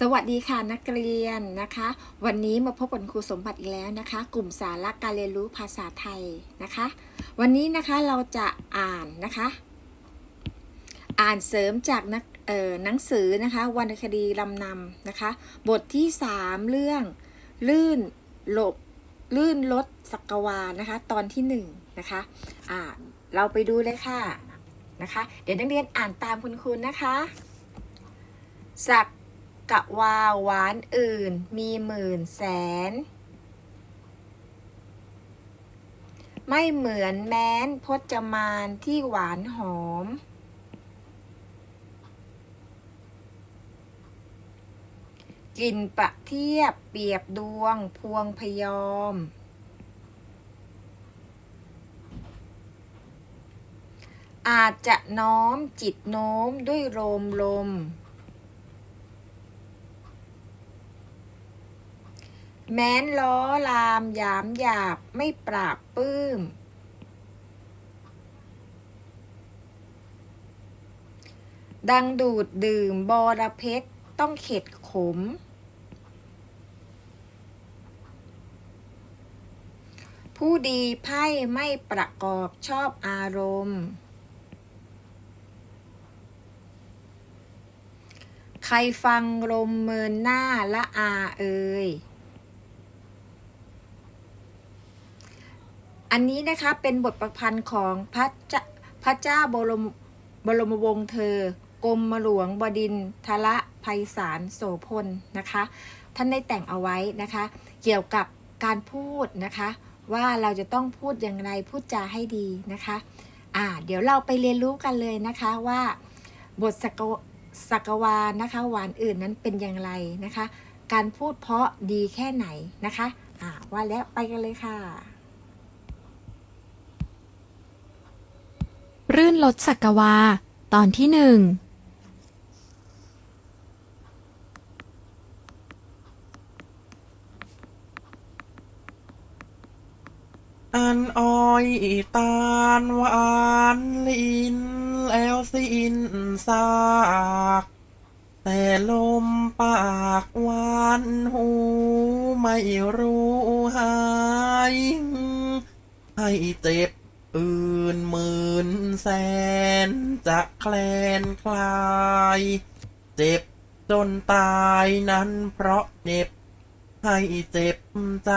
สวัสดีค่ะนักเรียนนะคะ วันนี้มาพบกับครูสมบัติอีกแล้วนะคะ กลุ่มสาระการเรียนรู้ภาษาไทยนะคะ วันนี้นะคะเราจะอ่านนะคะ อ่านเสริมจากนักเอ่อหนังสือนะคะวรรณคดีลำนำนะคะ บทที่ 3 เรื่อง ลื่นหลบลื่นลดสักวานะคะ ตอนที่1นะคะอ่าเราไปดูเลยค่ะนะคะ เดี๋ยวนักเรียนอ่านตามคุณครูนะคะสัก กะวาหวานอื่น มีหมื่นแสน ไม่เหมือนแม้นพจมานที่หวานหอม กลิ่นประเทียบเปียบดวงพวงพยอม อาจจะน้อมจิตโน้มด้วยโรมลม แม้นล้อลามยามหยาบไม่ปราบปื้ม ดังดูดดื่มบอระเพ็ดต้องเข็ดขม ผู้ดีไพ่ไม่ประกอบชอบอารมณ์ ใครฟังลมเมินหน้าละอาเอ่ย อันนี้นะคะเป็นบทประพันธ์ของพระเจ้าพระเจ้าบรมบรมวงศ์เธอกรมหลวงบดินทรภัยสารโสพลนะคะ ท่านได้แต่งเอาไว้นะคะ เกี่ยวกับการพูดนะคะ ว่าเราจะต้องพูดอย่างไรพูดจาให้ดีนะคะอ่าเดี๋ยวเราไปเรียนรู้กันเลยนะคะว่าบทสกสักวานะคะหวานอื่นนั้นเป็นอย่างไรนะคะ การพูดเพราะดีแค่ไหนนะคะอ่าว่าแล้วไปกันเลยค่ะ รื่นลดสักวา ตอนที่หนึ่ง อันอ้อยตาลหวานลินแล้วสิ้นซากแต่ลมปากหวานหู ไม่รู้หาย ให้เจ็บ อื่นหมื่นแสน จะแคลนคลาย เจ็บจนตายนั้นเพราะเจ็บ ให้เจ็บใจ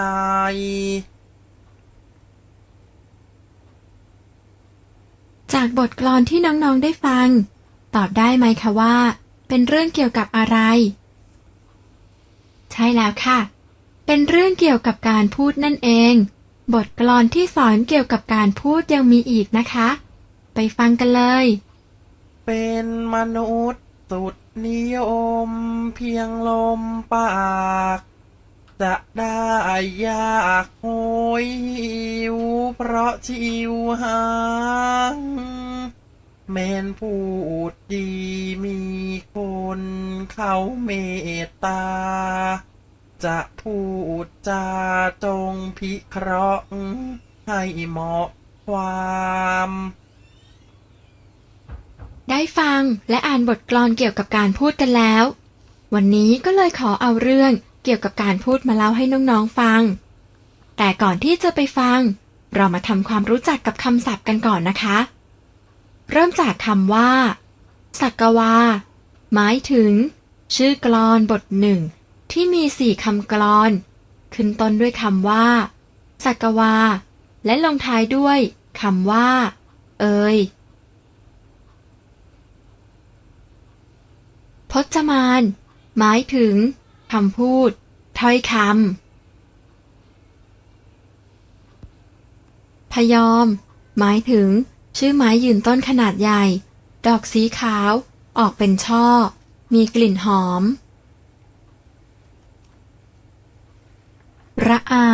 จากบทกลอนที่น้องๆได้ฟัง ตอบได้ไหมคะว่า เป็นเรื่องเกี่ยวกับอะไร ใช่แล้วค่ะ เป็นเรื่องเกี่ยวกับการพูดนั่นเอง บทกลอนที่สอนเกี่ยวกับการพูดยังมีอีกนะคะ ไปฟังกันเลย เป็นมนุษย์สุดนิยม เพียงลมปาก จะได้ยากโหยหิว เพราะชิวหางแม้นพูดดีมีคนเขาเมตตา จะพูดจาจงพิเคราะห์ให้เหมาะความ ได้ฟังและอ่านบทกลอนเกี่ยวกับการพูดกันแล้ว วันนี้ก็เลยขอเอาเรื่องเกี่ยวกับการพูดมาเล่าให้น้องๆฟัง แต่ก่อนที่จะไปฟัง เรามาทำความรู้จักกับคำศัพท์กันก่อนนะคะ เริ่มจากคำว่า สักวา หมายถึง ชื่อกลอนบทหนึ่ง ที่มีสี่คำกลอน ขึ้นต้นด้วยคำว่า สักวา และลงท้ายด้วยคำว่า เอ่ยพจมาน หมายถึงคำพูด ถ้อยคำพยอม หมายถึง ชื่อไม้ยืนต้นขนาดใหญ่ ดอกสีขาว ออกเป็นช่อ มีกลิ่นหอม ระอา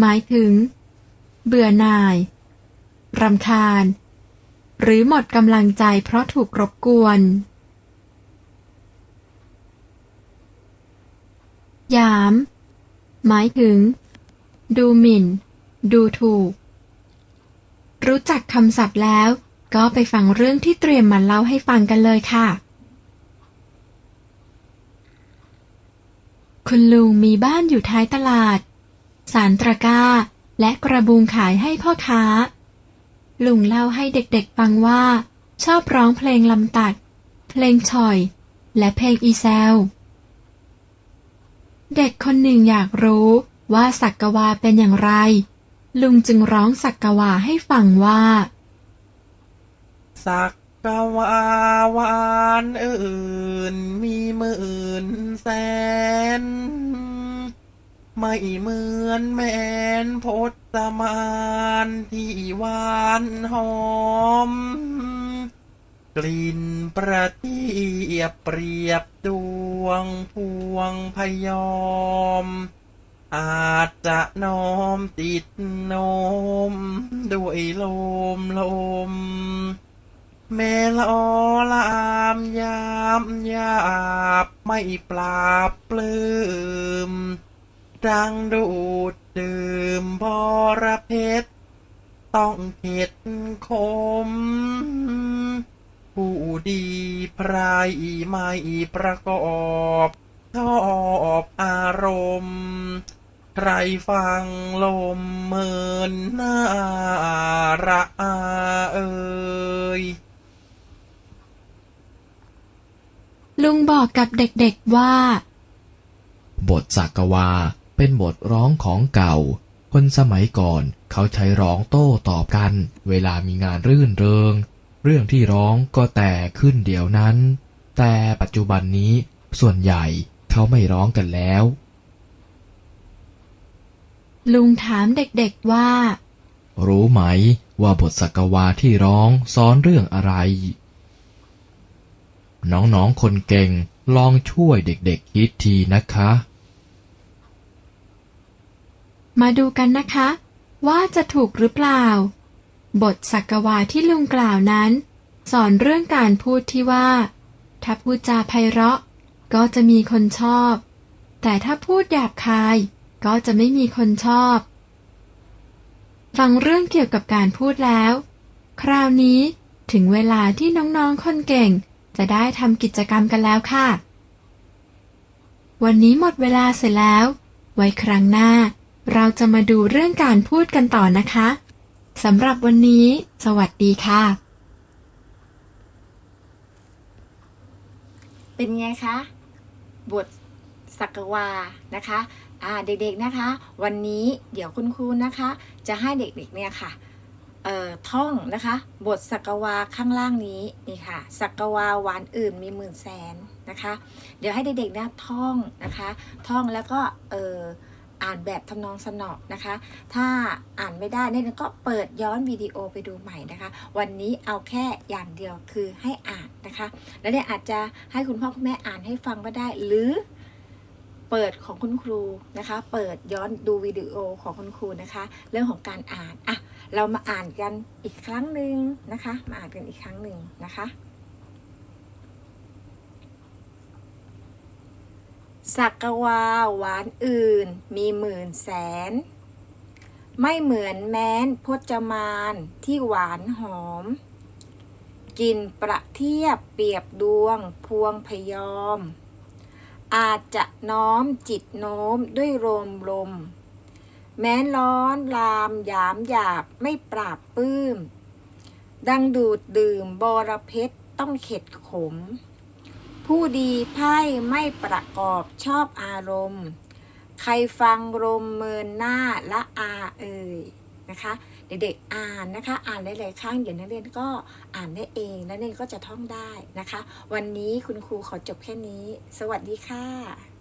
หมายถึง เบื่อหน่าย รำคาญ หรือหมดกำลังใจเพราะถูกรบกวน ยาม หมายถึง ดูหมิ่น ดูถูก รู้จักคำศัพท์แล้ว ก็ไปฟังเรื่องที่เตรียมมาเล่าให้ฟังกันเลยค่ะ คุณลุงมีบ้านอยู่ท้ายตลาด สารตะกร้า และกระบุงขายให้พ่อค้า ลุงเล่าให้เด็กๆฟังว่า ชอบร้องเพลงลำตัด เพลงฉ่อย และเพลงอีแซว เด็กคนหนึ่งอยากรู้ว่าสักกวาเป็นอย่างไร ลุงจึงร้องสักกวาให้ฟังว่า สัก กะวาวานอื่น มีหมื่นแสน ไม่เหมือนแมนพจมานที่หวานหอม กลิ่นประทีปเปรียบดวงพวงพยอม อาจจะน้อมติดโนม ด้วยลมลม เมลอลามยามยาบไม่ปราบปลื้มดังดูดดื่มบรเพชรต้องเข็ดคม ผู้ดีไพรไม่ประกอบชอบอารมณ์ ใครฟังลมเมินน่าระอาเอ่ย ลุงบอกกับเด็กๆว่า บทสักวาเป็นบทร้องของเก่า คนสมัยก่อนเขาใช้ร้องโต้ตอบกัน เวลามีงานรื่นเริง เรื่องที่ร้องก็แต่ขึ้นเดี๋ยวนั้น แต่ปัจจุบันนี้ส่วนใหญ่เขาไม่ร้องกันแล้ว ลุงถามเด็กๆว่า รู้ไหมว่าบทสักวาที่ร้องสอนเรื่องอะไร น้องๆคนเก่งลองช่วยเด็กๆคิดทีนะคะ มาดูกันนะคะ ว่าจะถูกหรือเปล่า บทสักกวาที่ลุงกล่าวนั้น สอนเรื่องการพูดที่ว่า ถ้าพูดจาไพเราะ ก็จะมีคนชอบ แต่ถ้าพูดหยาบคาย ก็จะไม่มีคนชอบ ฟังเรื่องเกี่ยวกับการพูดแล้ว คราวนี้ถึงเวลาที่น้องๆคนเก่ง จะได้ทำกิจกรรมกันแล้วค่ะ วันนี้หมดเวลาเสร็จแล้ว ไว้ครั้งหน้า เราจะมาดูเรื่องการพูดกันต่อนะคะสำหรับวันนี้ สวัสดีค่ะ เป็นไงคะ บทสักวานะคะ อ่าเด็กๆนะคะ วันนี้เดี๋ยวคุณครูนะคะ จะให้เด็กๆเนี่ยค่ะ ท่องนะคะ บทสักวาข้างล่างนี้นี่ค่ะสักวาหวานอื่นมีหมื่นแสนนะคะ เดี๋ยวให้เด็กๆนี่ยท่องนะคะ ท่องแล้วก็เอออ่านแบบทำนองสนอนะคะ ถ้าอ่านไม่ได้เนี่ยก็เปิดย้อนวิดีโอไปดูใหม่นะคะ วันนี้เอาแค่อย่างเดียวคือให้อ่านนะคะ แล้วเนี่ยอาจจะให้คุณพ่อคุณแม่อ่านให้ฟังก็ได้ หรือเปิดของคุณครูนะคะ เปิดย้อนดูวิดีโอของคุณครูนะคะ เรื่องของการอ่านอะ เรามาอ่านกันอีกครั้งหนึ่งนะคะ มาอ่านกันอีกครั้งหนึ่งนะคะสักวาหวานอื่นมีหมื่นแสน ไม่เหมือนแม้นพจมานที่หวานหอม กินประเทียบเปรียบดวงพวงพยอม อาจจะน้อมจิตโน้มด้วยโรมลม แม้นร้อนลามหยามหยาบไม่ปราบปื้ม ดังดูดดื่มบรเพชรต้องเข็ดขม ผู้ดีไพ่ไม่ประกอบชอบอารมณ์ ใครฟังรมเมินหน้าละอาเอ่ยนะคะเด็กๆอ่านนะคะ อ่านหลายๆครั้งเดี๋ยวนักเรียนก็อ่านได้เองนักเรียนก็จะท่องได้นะคะ วันนี้คุณครูขอจบแค่นี้ สวัสดีค่ะ